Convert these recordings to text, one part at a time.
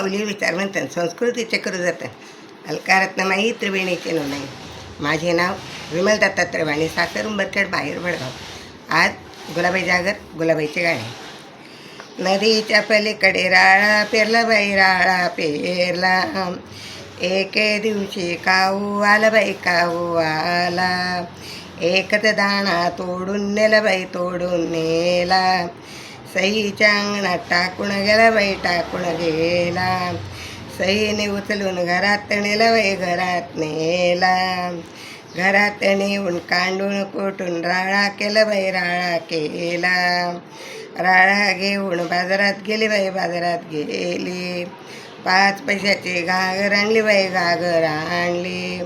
माऊली करू जातं चक्रजतन माही त्रिवेणीचे नोंदणी माझे नाव विमल दत्तात्रय वाणी सासर उंबरखेड बाहेर भडगाव आज गुलाबाई जागर गुलाबाईचे गाणे. नदीच्या पलीकडे राळा पेरला बाई राळा पेरला. एके दिवशी काऊ आला बाई काऊ आला. एकच दाणा तोडून नेला बाई तोडून नेला. सईच्या अंगणात टाकून गेला बाई टाकून गेला. सईने उचलून घरात नेला बाई घरात नेला. घरात नेऊन कांडून कोटून राळा केला बाई राळा केला. राळा घेऊन बाजारात गेली बाई बाजारात गेली. पाच पैशाची घागर आणली बाई घागर आणली.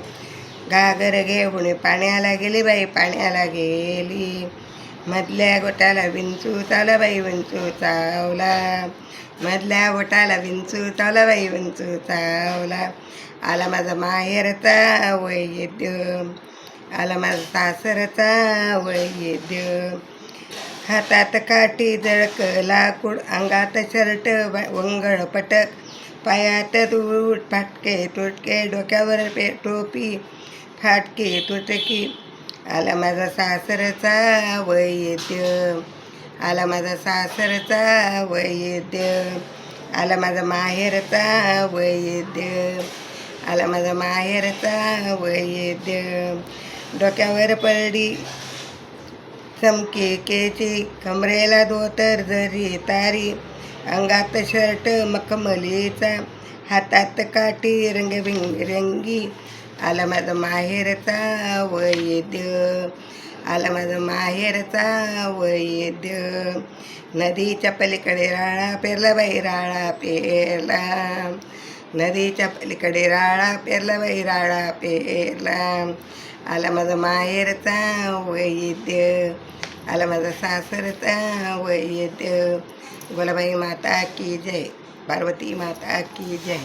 घागर घेऊन पाण्याला गेली बाई पाण्याला गेली. मधल्या गोटाला विंचू चालाबाई विंचू चावला. मधल्या गोटाला विंचू चालाबाई विंचू चावला. आला माझा माहेरचा वय वैद्य. आला माझा सासरचा वैद्य. हातात काठी जळक लाकूड अंगात शर्ट वंगळ पटक. पायात दूट फाटके तुटके डोक्यावर पे टोपी फाटके तुटकी. आला माझा सासरचा वैद्य. आला माझा सासरचा वैद्य. आला माझा माहेरचा वैद्य. आला माझा माहेरचा वैद्य. डोक्यावर पडली चमकी केची. कमरेला धोतर जरी तारी. अंगात शर्ट मखमलीचा. हातात काठी रंगबिरंगी. आला माझं माहेरचा वैद्य. आला माझं माहेरचा वैद्य. नदीच्या पलीकडे राळा पेरला बाई राळा पेरला. नदीच्या पलीकडे राळा पेरला बाई राळा पेरला. आला माझा माहेरचा वैद्य. आला माझा सासरचा वैद्य. गोलाबाई माता की जय. पार्वती माता की जय.